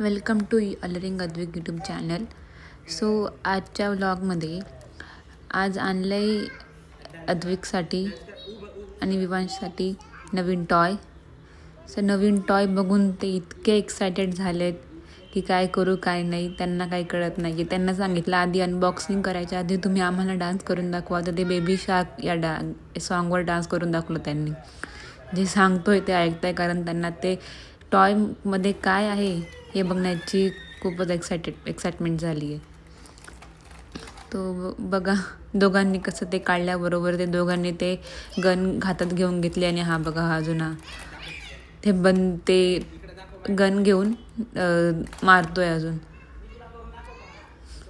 Welcome to अलरिंग Advik YouTube channel. So आजच्या व्लॉगमध्ये आज आणलं आहे अद्विकसाठी आणि विवांशसाठी नवीन टॉय सो नवीन टॉय बघून ते इतके एक्सायटेड झालेत की काय करू काय नाही त्यांना काही कळत नाही की त्यांना सांगितलं आधी अनबॉक्सिंग करायच्या आधी तुम्ही आम्हाला डान्स करून दाखवा. तर ते बेबी शार्क या डा सॉन्गवर डान्स करून दाखवलं त्यांनी. जे सांगतोय ते ऐकताय कारण त्यांना ते टॉयमध्ये काय आहे हे बघण्याची खूपच एक्सायटेड एक्साइटमेंट झाली आहे. तो ब- बघा दोघांनी कसं ते काढल्याबरोबर ते दोघांनी ते गन हातात घेऊन घेतले आणि हा बघा हा जुना. ते बंद ते गन घेऊन मारतोय अजून.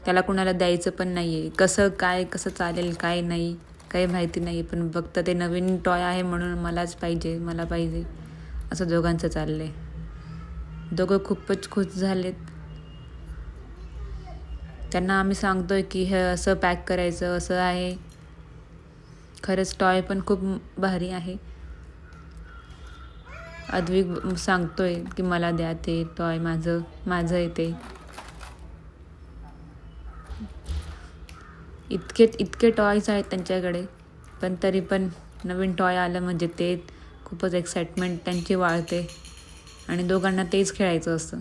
त्याला कुणाला द्यायचं पण नाही आहे कसं काय कसं चालेल काय नाही काही माहिती नाही पण फक्त ते नवीन टॉय आहे म्हणून मलाच पाहिजे मला पाहिजे. असं दोघांचं चाललं आहे दोघं खूपच खुश झालेत. त्यांना आम्ही सांगतोय की हे असं पॅक करायचं असं आहे. खरंच टॉय पण खूप भारी आहे. अद्विक सांगतोय की मला द्या ते टॉय माझं माझं आहे ते. इतके इतके टॉयज आहेत त्यांच्याकडे पण तरी पण नवीन टॉय आलं म्हणजे ते खूपच एक्साइटमेंट त्यांची वाढते. आणि दोघांना तेच खेळायचं असतं.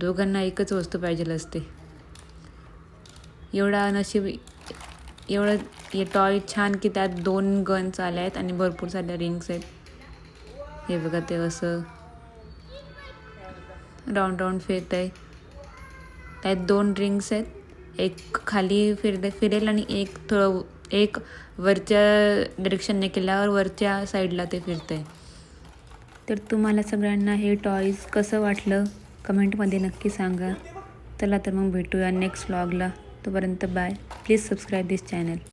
दोघांना एकच वस्तू पाहिजे असते. एवढा नशीब एवढं हे टॉय छान की त्यात दोन गन्स आल्या आहेत आणि भरपूर साऱ्या रिंग्स आहेत. हे बघा ते असं राऊंड राऊंड फिरत आहे त्यात दोन रिंग्स आहेत. एक खाली फिरते फिरेल आणि एक थोडं एक वरच्या डिरेक्शनने केल्यावर वरच्या साईडला ते फिरतंय. तर तुम्हाला सगळ्यांना हे टॉईज कसं वाटलं? कमेंटमध्ये नक्की सांगा. चला तर मग भेटूया नेक्स्ट व्लॉगला तोपर्यंत bye please subscribe this channel